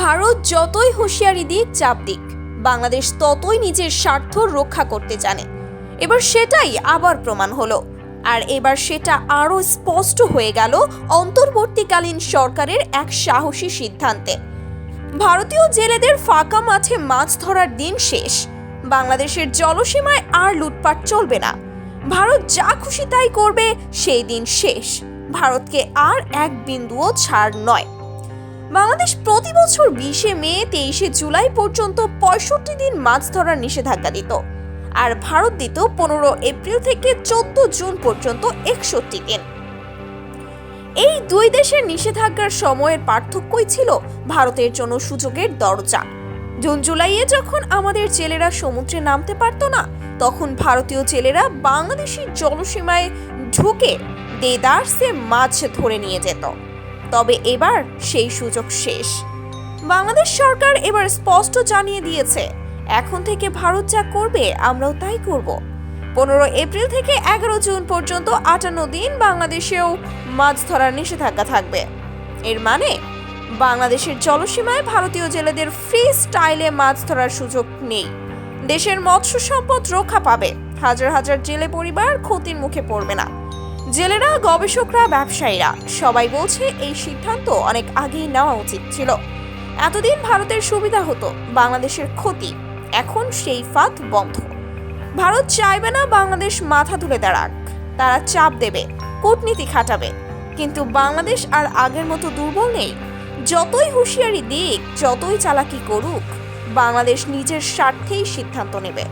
ভারত যতই হুঁশিয়ারি দিক, চাপ দিক, বাংলাদেশ ততই নিজের স্বার্থ রক্ষা করতে জানে। এবার সেটাই আবার প্রমাণ হলো। আর এবার সেটা আরও স্পষ্ট হয়ে গেল অন্তর্বর্তীকালীন সরকারের এক সাহসী সিদ্ধান্তে। ভারতীয় জেলেদের ফাঁকা মাঠে মাছ ধরার দিন শেষ। বাংলাদেশের জলসীমায় আর লুটপাট চলবে না। ভারত যা খুশি তাই করবে, সেই দিন শেষ। ভারতকে আর এক বিন্দুও ছাড় নয়। বাংলাদেশ প্রতি বছর বিশে মে, তেইশে জুলাই পর্যন্ত পঁয়ষট্টি দিন মাছ ধরার নিষেধাজ্ঞা দিত। আর ভারত দিত পনেরো এপ্রিল থেকে চোদ্দ জুন পর্যন্ত একষট্টি দিন। এই দুই দেশের নিষেধাজ্ঞার সময়ের পার্থক্যই ছিল ভারতের জন্য সুযোগের দরজা। জুন জুলাইয়ে যখন আমাদের জেলেরা সমুদ্রে নামতে পারতো না, তখন ভারতীয় জেলেরা বাংলাদেশি জলসীমায় ঢুকে দেদারসে মাছ ধরে নিয়ে যেত। তবে এবার সেই সুযোগ শেষ। বাংলাদেশ সরকার এবার স্পষ্ট জানিয়ে দিয়েছে, এখন থেকে ভারত যা করবে আমরাও তাই করব। পনেরো এপ্রিল থেকে এগারো জুন পর্যন্ত আটান্ন দিন বাংলাদেশেও মাছ ধরার নিষেধাজ্ঞা থাকবে। এর মানে বাংলাদেশের জলসীমায় ভারতীয় জেলেদের ফ্রি স্টাইলে মাছ ধরার সুযোগ নেই। দেশের মৎস্য সম্পদ রক্ষা পাবে। হাজার হাজার জেলে পরিবার ক্ষতির মুখে পড়বে না। জেলেরা, গবেষকরা, ব্যবসায়ীরা, সবাই বলছে এই সিদ্ধান্ত অনেক আগেই নেওয়া উচিত ছিল। এতদিন ভারতের সুবিধা হতো, বাংলাদেশের ক্ষতি, এখন সেই ফাঁদ বন্ধ। ভারত চাইবে না বাংলাদেশ মাথা তুলে দাঁড়াক, তারা চাপ দেবে, কূটনীতি খাটাবে। কিন্তু বাংলাদেশ আর আগের মতো দুর্বল নেই। যতই হুঁশিয়ারি দিক, যতই চালাকি করুক, বাংলাদেশ নিজের স্বার্থেই সিদ্ধান্ত নেবে।